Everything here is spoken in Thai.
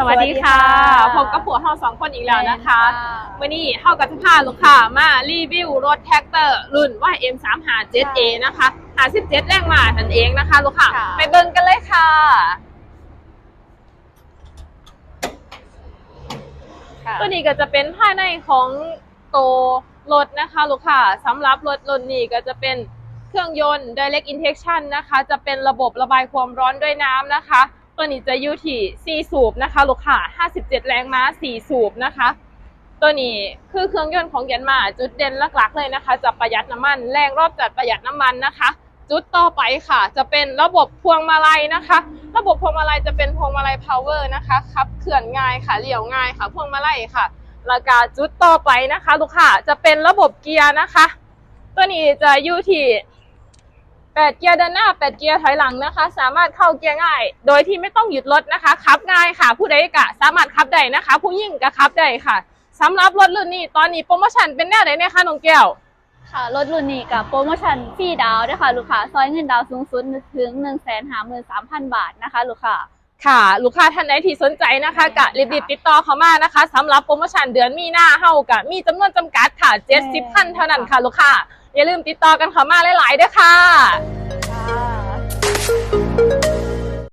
สวัสดีค่ะพบกับผัวเฮาสองคนอีกแล้วนะคะวันนี้เฮากับจะพาลูกค้ามารีวิวรถแท็กเตอร์รุ่น YM357A นะคะ57แรงม้านั่นเองนะคะลูกค้าค่ะไปเบิ่งกันเลยค่ะค่ะตัวนี้ก็จะเป็นภายในของโตวรถนะคะลูกค้าสำหรับรถรุ่นนี้ก็จะเป็นเครื่องยนต์ direct injection นะคะ จะเป็นระบบระบายความร้อนด้วยน้ำนะคะ ตัวนี้จะอยู่ที่4สูบนะคะ ลูกค้า57 แรงม้า 4 สูบนะคะ ตัวนี้คือเครื่องยนต์ของยันมาจุดเด่นหลักๆเลยนะคะ จะประหยัดน้ำมัน แรงรอบจัดประหยัดน้ำมันนะคะ จุดต่อไปค่ะ จะเป็นระบบพวงมาลัยนะคะ ระบบพวงมาลัยจะเป็นพวงมาลัย power นะคะขับเคลื่อนง่ายค่ะเลี้ยวง่ายค่ะ พวงมาลัยค่ะแล้วก็จุดต่อไปนะคะ ลูกค้าจะเป็นระบบเกียร์นะคะ ตัวนี้จะอยู่ที่ 8เกียร์ด้านหน้า8เกียร์ถอยหลังนะคะ สามารถเข้าเกียร์ง่าย โดยที่ไม่ต้องหยุดรถนะคะขับง่ายค่ะ ผู้ใดกะสามารถขับได้นะคะ ผู้ยิ่งก็ขับได้ค่ะสำหรับรถรุ่นนี้ตอนนี้โปรโมชั่นเป็นแนวไหนเนี่ยคะน้องแก้วค่ะรถรุ่นนี้กับโปรโมชั่นฟรีดาวน์ด้วยค่ะลูกค้าซอยเงินดาวน์สูงสุดถึง 1 5 3 0 0 0 บาทนะคะลูกค้าค่ะลูกค้าท่านใดที่สนใจนะคะกะรีบๆติดต่อเข้ามานะคะสำหรับโปรโมชั่นเดือนมีนาเฮากะมีจำนวนจำกัดค่ะ70พันเท่านั้นค่ะลูกค้า อย่าลืมติดต่อกันเข้ามาหลายๆด้วยค่ะค่ะ